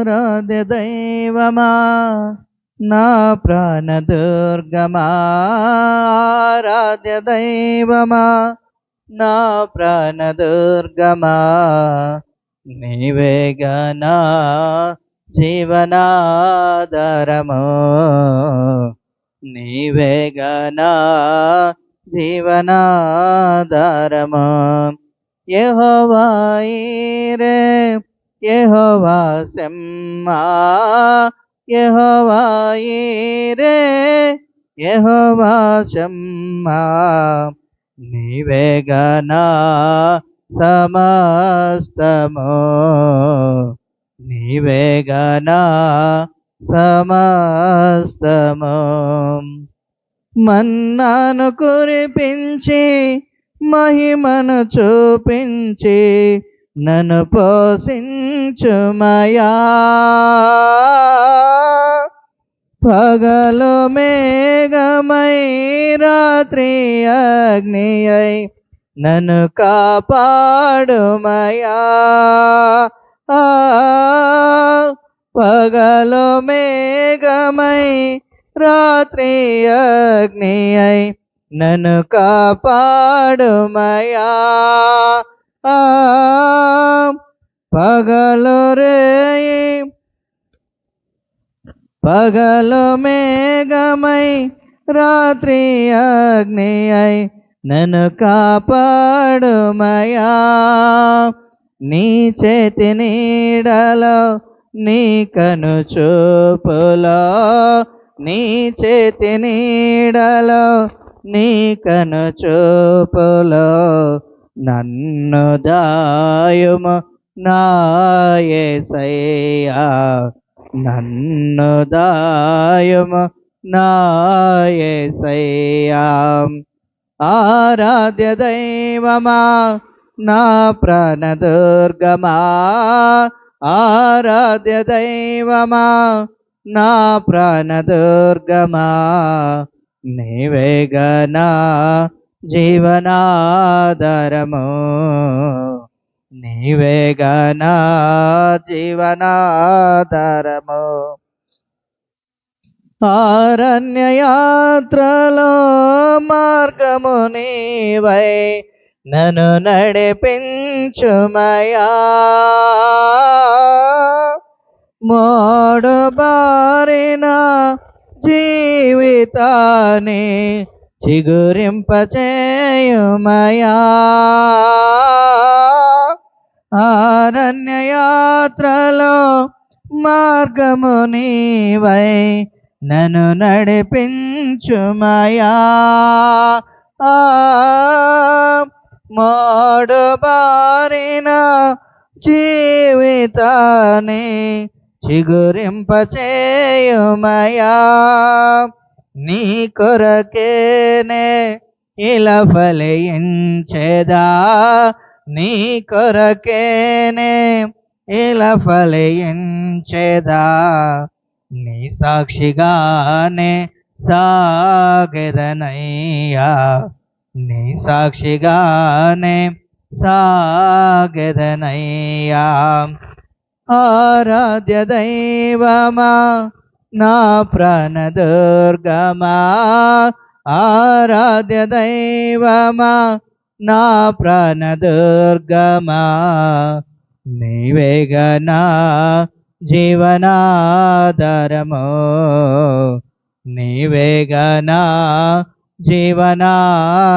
ఆరాధ్య దైవమా నా ప్రాణ దుర్గమా ఆరాధ్య దైవమా నా ప్రాణ దుర్గమా నీవేగనా జీవనాధారము నీవేగనా జీవనాధారము యెహోవాయిరే యహోవా సెమ్మా యెహోవాయిరే యహోవా సెమ్మా నీవేగనా సమస్తమో. నీవేగనా సమస్తమో. మన్నాను కురిపించి మహిమను చూపించి నన్ను పోషించుమయా. పగలు మేఘమై రాత్రి అగ్ని అయి నన్ను కాపాడుమయా. పగలు మేఘమై రాత్రి అగ్ని అయి నన్ను కాపాడుమయా. పగలు రేయి పగలు మేఘమై రాత్రి అగ్ని అయి నన్ను కాపాడుమయా. నీ చేతి నీడలో నీ కను చూపులో నీ చేతి నీడలో నీ కను చూపులో నన్ను దాయుము నాయసయ్యా నన్ను దాయుము నాయసయ్యా ఆరాధ్య దైవమా నా ప్రాణదుర్గమా ఆరాధ్య దైవమా నా ప్రాణదుర్గమా నీవేగనా జీవనాధారము నీవేగనా జీవనాధారము ఆరణ్యయాత్రలో మార్గము నీవై నన్ను నడిపించుమయా మోడు బారిన జీవితాన్ని చిగురింపచేయుమయా? ఆరణ్యయాత్రలో మార్గము నీవై నన్ను నడిపించుమయా? ఆ మోడు బారిన జీవితాన్ని చిగురింపచేయుమయా? నీ కొరకేనే ఇలా ఫలించేదా? నీ కొరకేనే ఇలా ఫలించేదా? నీ సాక్షిగానే సాగెదనయ్యా. నీ సాక్షిగానే సాగెదనయ్యా. ఆరాధ్య దైవమా నా ప్రాణదుర్గమా ఆరాధ్య దైవమా నా ప్రాణదుర్గమా నీవేగనా జీవనాధారము నీవేగనా జీవనాధారము.